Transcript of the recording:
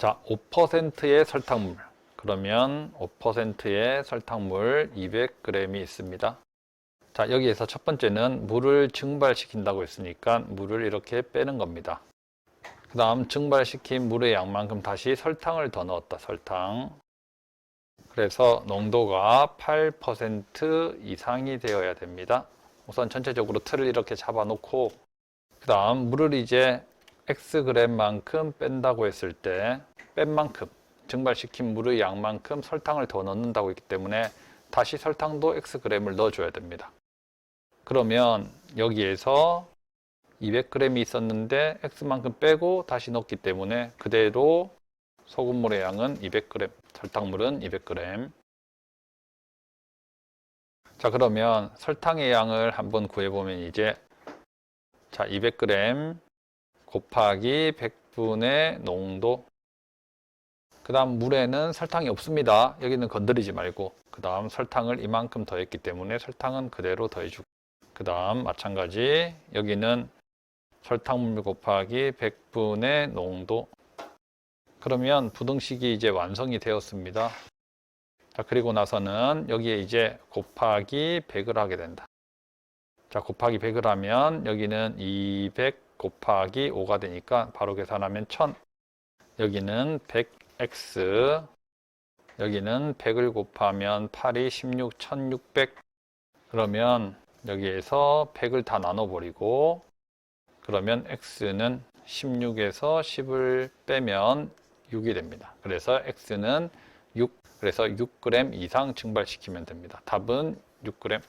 자, 5%의 설탕물. 그러면 5%의 설탕물 200g이 있습니다. 자, 여기에서 첫 번째는 물을 증발시킨다고 했으니까 물을 이렇게 빼는 겁니다. 그 다음 증발시킨 물의 양만큼 다시 설탕을 더 넣었다. 설탕. 그래서 농도가 8% 이상이 되어야 됩니다. 우선 전체적으로 틀을 이렇게 잡아놓고 그 다음 물을 이제 Xg만큼 뺀다고 했을 때 뺀 만큼 증발시킨 물의 양만큼 설탕을 더 넣는다고 했기 때문에 다시 설탕도 Xg을 넣어줘야 됩니다. 그러면 여기에서 200g이 있었는데 X만큼 빼고 다시 넣기 때문에 그대로 소금물의 양은 200g, 설탕물은 200g. 자, 그러면 설탕의 양을 한번 구해보면 이제 자, 200g 곱하기 100분의 농도. 그 다음 물에는 설탕이 없습니다. 여기는 건드리지 말고. 그 다음 설탕을 이만큼 더했기 때문에 설탕은 그대로 더해주고. 그 다음 마찬가지 여기는 설탕물 곱하기 100분의 농도. 그러면 부등식이 이제 완성이 되었습니다. 자, 그리고 나서는 여기에 이제 곱하기 100을 하게 된다. 자, 곱하기 100을 하면 여기는 200 곱하기 5가 되니까 바로 계산하면 1000. 여기는 100x. 여기는 100을 곱하면 8이 16, 1600. 그러면 여기에서 100을 다 나눠버리고 그러면 x는 16에서 10을 빼면 6이 됩니다. 그래서 x는 6, 그래서 6g 이상 증발시키면 됩니다. 답은 6g.